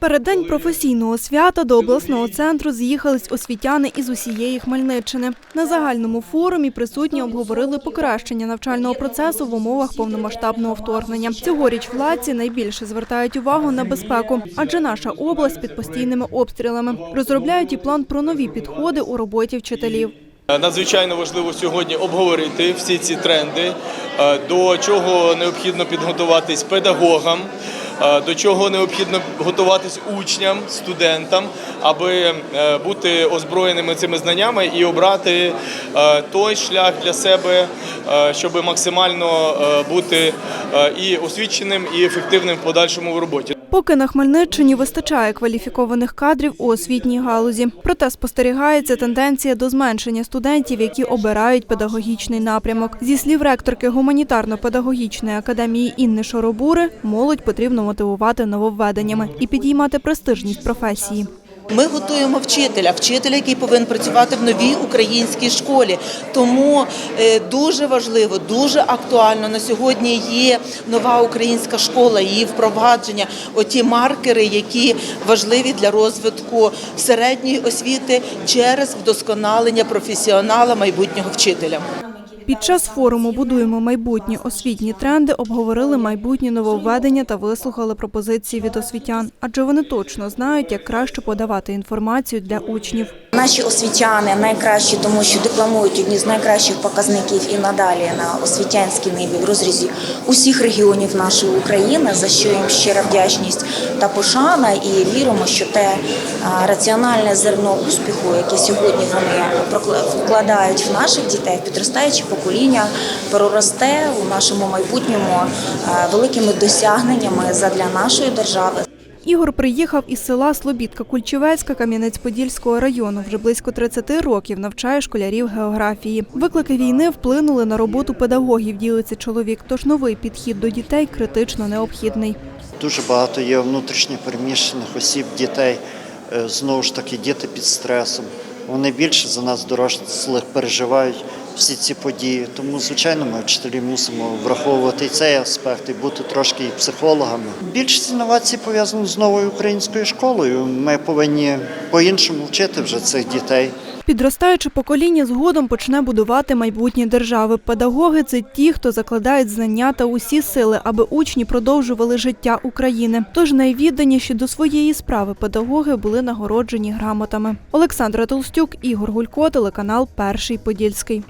Переддень професійного свята до обласного центру з'їхались освітяни із усієї Хмельниччини. На загальному форумі присутні обговорили покращення навчального процесу в умовах повномасштабного вторгнення. Цьогоріч владці найбільше звертають увагу на безпеку, адже наша область під постійними обстрілами. Розробляють і план про нові підходи у роботі вчителів. Надзвичайно важливо сьогодні обговорити всі ці тренди, е, до чого необхідно підготуватись педагогам, е, до чого необхідно готуватись учням, студентам, аби е, бути озброєними цими знаннями і обрати е, той шлях для себе, е, щоб максимально е, бути е, і освіченим, і ефективним в подальшому в роботі. Поки на Хмельниччині вистачає кваліфікованих кадрів у освітній галузі. Проте спостерігається тенденція до зменшення студентів, які обирають педагогічний напрямок. Зі слів ректорки гуманітарно-педагогічної академії Інни Шоробури, молодь потрібно мотивувати нововведеннями і підіймати престижність професії. Ми готуємо вчителя, вчителя, який повинен працювати в новій українській школі. Тому е, дуже важливо, дуже актуально на сьогодні є нова українська школа, її впровадження, оті маркери, які важливі для розвитку середньої освіти через вдосконалення професіонала майбутнього вчителя. Під час форуму Будуємо майбутні освітні тренди обговорили майбутні нововведення та вислухали пропозиції від освітян, адже вони точно знають, як краще подавати інформацію для учнів. Наші освітяни найкращі, тому що декламують одні з найкращих показників і надалі на освітянській ниві в розрізі усіх регіонів нашої України, за що їм щира вдячність та пошана. І віримо, що те раціональне зерно успіху, яке сьогодні вони вкладають в наших дітей, в підростаюче покоління, проросте у нашому майбутньому великими досягненнями задля нашої держави. Ігор приїхав із села Слобідка Кульчевецька Кам'янець-Подільського району. Вже близько 30 років навчає школярів географії. Виклики війни вплинули на роботу педагогів, ділиться чоловік. Тож новий підхід до дітей критично необхідний. Дуже багато є внутрішньо переміщених осіб, дітей. Е, Знову ж таки, діти під стресом. Вони більше за нас, дорослих, переживають всі ці події. Тому, звичайно, ми вчителі мусимо враховувати і цей аспект і бути трошки і психологами. Більшість інновацій пов'язано з новою українською школою. Ми повинні по-іншому вчити вже цих дітей. Підростаюче покоління згодом почне будувати майбутні держави. Педагоги це ті, хто закладають знання та усі сили, аби учні продовжували життя України. Тож найвідданіші до своєї справи педагоги були нагороджені грамотами. Олександра Толстюк, Ігор Гулько, телеканал Перший Подільський.